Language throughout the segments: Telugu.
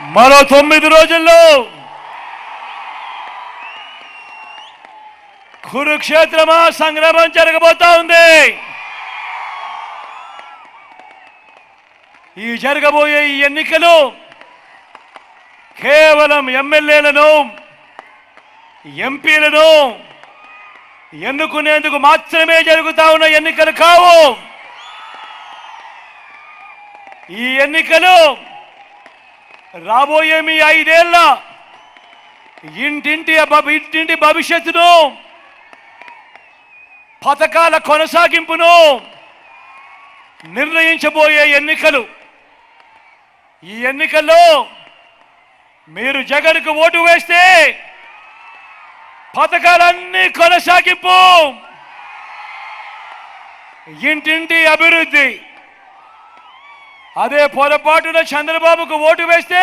మరో తొమ్మిది రోజుల్లో కురుక్షేత్రమా సంగ్రామం జరగబోతా ఉంది. ఈ జరగబోయే ఈ ఎన్నికలు కేవలం ఎమ్మెల్యేలను ఎంపీలను ఎన్నుకునేందుకు మాత్రమే జరుగుతా ఉన్న ఎన్నికలు కావు. ఈ ఎన్నికలు రాబోయే మీ ఐదేళ్ళ ఇంటింటి ఇంటింటి భవిష్యత్తును పథకాల కొనసాగింపును నిర్ణయించబోయే ఎన్నికలు. ఈ ఎన్నికల్లో మీరు జగన్కు ఓటు వేస్తే పథకాలన్నీ కొనసాగింపు. ఇంటింటి అభివృద్ధి. అదే పొరపాటున చంద్రబాబుకు ఓటు వేస్తే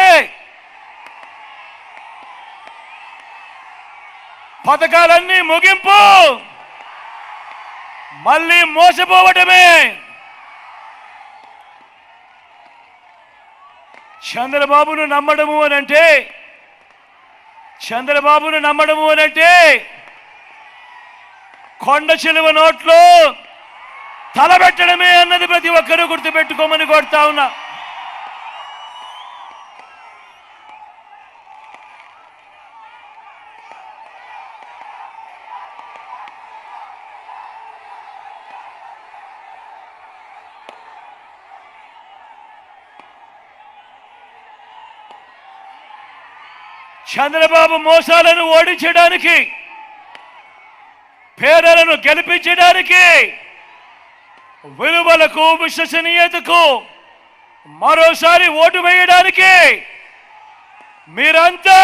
పథకాలన్నీ ముగింపు. మళ్ళీ మోసపోవటమే. చంద్రబాబును నమ్మడము అని అంటే చంద్రబాబును నమ్మడము అని అంటే కొండ చిలువ నోట్లో తలబెట్టడమే అన్నది ప్రతి ఒక్కరూ గుర్తుపెట్టుకోమని కోరుతా ఉన్నా. చంద్రబాబు మోసాలను ఓడించడానికి పేదలను గెలిపించడానికి విలువలకు విశ్వసనీయతకు మరోసారి ఓటు వేయడానికి మీరంతా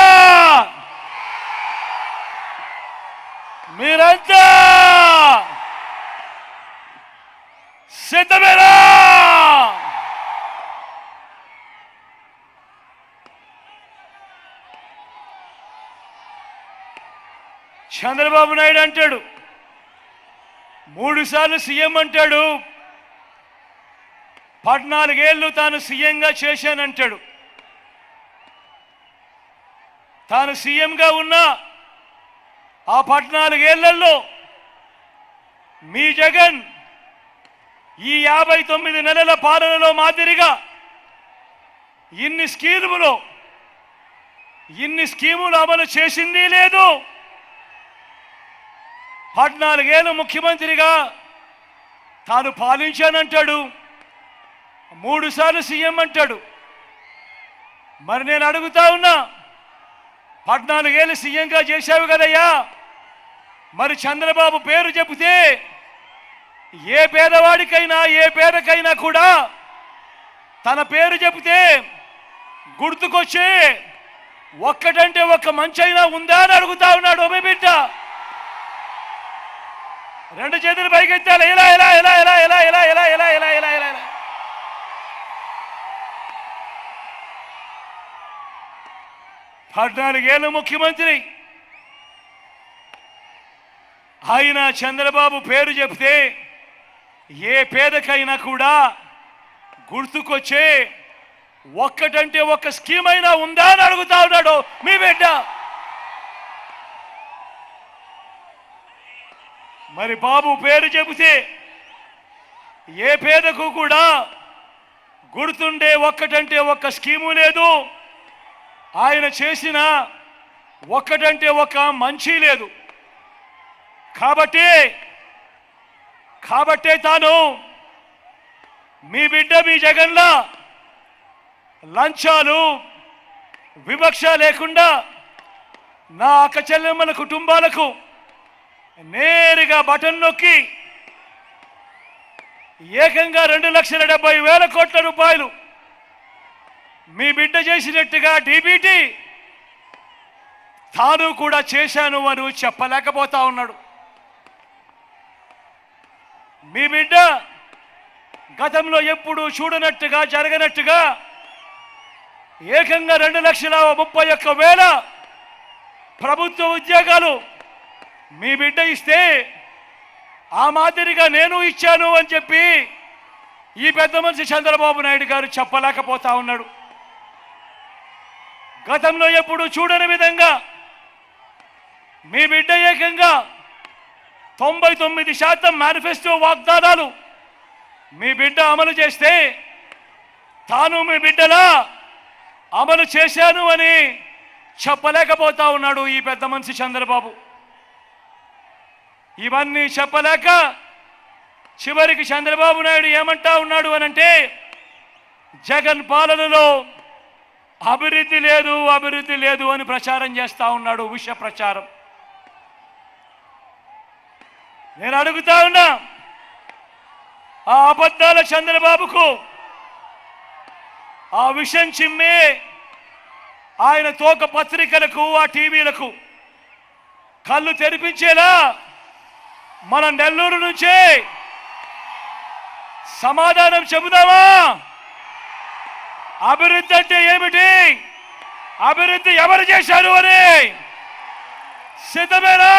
మీరంతా సిద్ధమేరా చంద్రబాబు నాయుడు అంటాడు మూడు సార్లు సీఎం అంటాడు పద్నాలుగేళ్ళు తాను సీఎంగా చేశానంటాడు. తాను సీఎంగా ఉన్న ఆ పద్నాలుగేళ్ళలో మీ జగన్ ఈ యాభై తొమ్మిది నెలల పాలనలో మాదిరిగా ఇన్ని స్కీములు ఇన్ని స్కీములు అమలు చేసింది లేదు. పద్నాలుగేళ్ళు ముఖ్యమంత్రిగా తాను పాలించానంటాడు. మూడు సార్లు సీఎం అంటాడు మరి నేను అడుగుతా ఉన్నా పద్నాలుగేళ్ళు సీఎంగా చేశావు కదయ్యా మరి చంద్రబాబు పేరు చెబితే ఏ పేదవాడికైనా ఏ పేదకైనా కూడా తన పేరు చెబితే గుర్తుకొచ్చి ఒక్కటంటే ఒక్క మంచైనా ఉందా అని అడుగుతా ఉన్నాడు ఓమే బిడ్డ రెండు చేతులు పైకెత్తాలి ఇలా ఇలా ఇలా ఇలా ఇలా ఇలా ఇలా ఇలా ఇలా ఇలా పద్నాలుగేళ్ళు ముఖ్యమంత్రి. ఆయన చంద్రబాబు పేరు చెప్తే ఏ పేదకైనా కూడా గుర్తుకొచ్చే ఒక్కటంటే ఒక్క స్కీమ్ అయినా ఉందా అని అడుగుతా ఉన్నాడు మీ బిడ్డ. మరి బాబు పేరు చెబితే ఏ పేదకు కూడా గుర్తుండే ఒక్కటంటే ఒక్క స్కీము లేదు. ఆయన చేసిన ఒక్కటంటే ఒక్క మంచి లేదు. కాబట్టి కాబట్టే తాను మీ బిడ్డ మీ జగన్లా లంచాలు వివక్ష లేకుండా నా అక్క చెల్లెమ్మల కుటుంబాలకు నేరుగా బటన్ నొక్కి ఏకంగా రెండు లక్షల డెబ్బై వేల కోట్ల రూపాయలు మీ బిడ్డ చేసినట్టుగా డీబీటీ తాను కూడా చేశాను అని చెప్పలేకపోతా ఉన్నాడు. మీ బిడ్డ గతంలో ఎప్పుడు చూడనట్టుగా జరగనట్టుగా ఏకంగా రెండు లక్షల ముప్పై ఒక్క వేల ప్రభుత్వ ఉద్యోగాలు మీ బిడ్డ ఇస్తే ఆ మాదిరిగా నేను ఇచ్చాను అని చెప్పి ఈ పెద్ద మనిషి చంద్రబాబు నాయుడు గారు చెప్పలేకపోతా ఉన్నాడు. గతంలో ఎప్పుడు చూడని విధంగా మీ బిడ్డ ఏకంగా తొంభై తొమ్మిది శాతం మేనిఫెస్టో వాగ్దానాలు మీ బిడ్డ అమలు చేస్తే తాను మీ బిడ్డలా అమలు చేశాను అని చెప్పలేకపోతా ఉన్నాడు ఈ పెద్ద మనిషి చంద్రబాబు. ఇవన్నీ చెప్పలేక చివరికి చంద్రబాబు నాయుడు ఏమంటా ఉన్నాడు అనంటే జగన్ పాలనలో అభివృద్ధి లేదు అభివృద్ధి లేదు అని ప్రచారం చేస్తూ ఉన్నాడు విష ప్రచారం. నేను అడుగుతా ఉన్నా ఆ అబద్ధాల చంద్రబాబుకు ఆ విషం చిమ్మి ఆయన తోక పత్రికలకు ఆ టీవీలకు కళ్ళు తెరిపించేలా మన నెల్లూరు నుంచే సమాధానం చెబుదామా? అభివృద్ధి అంటే ఏమిటి? అభివృద్ధి ఎవరు చేశారు అని? సిద్ధమేనా?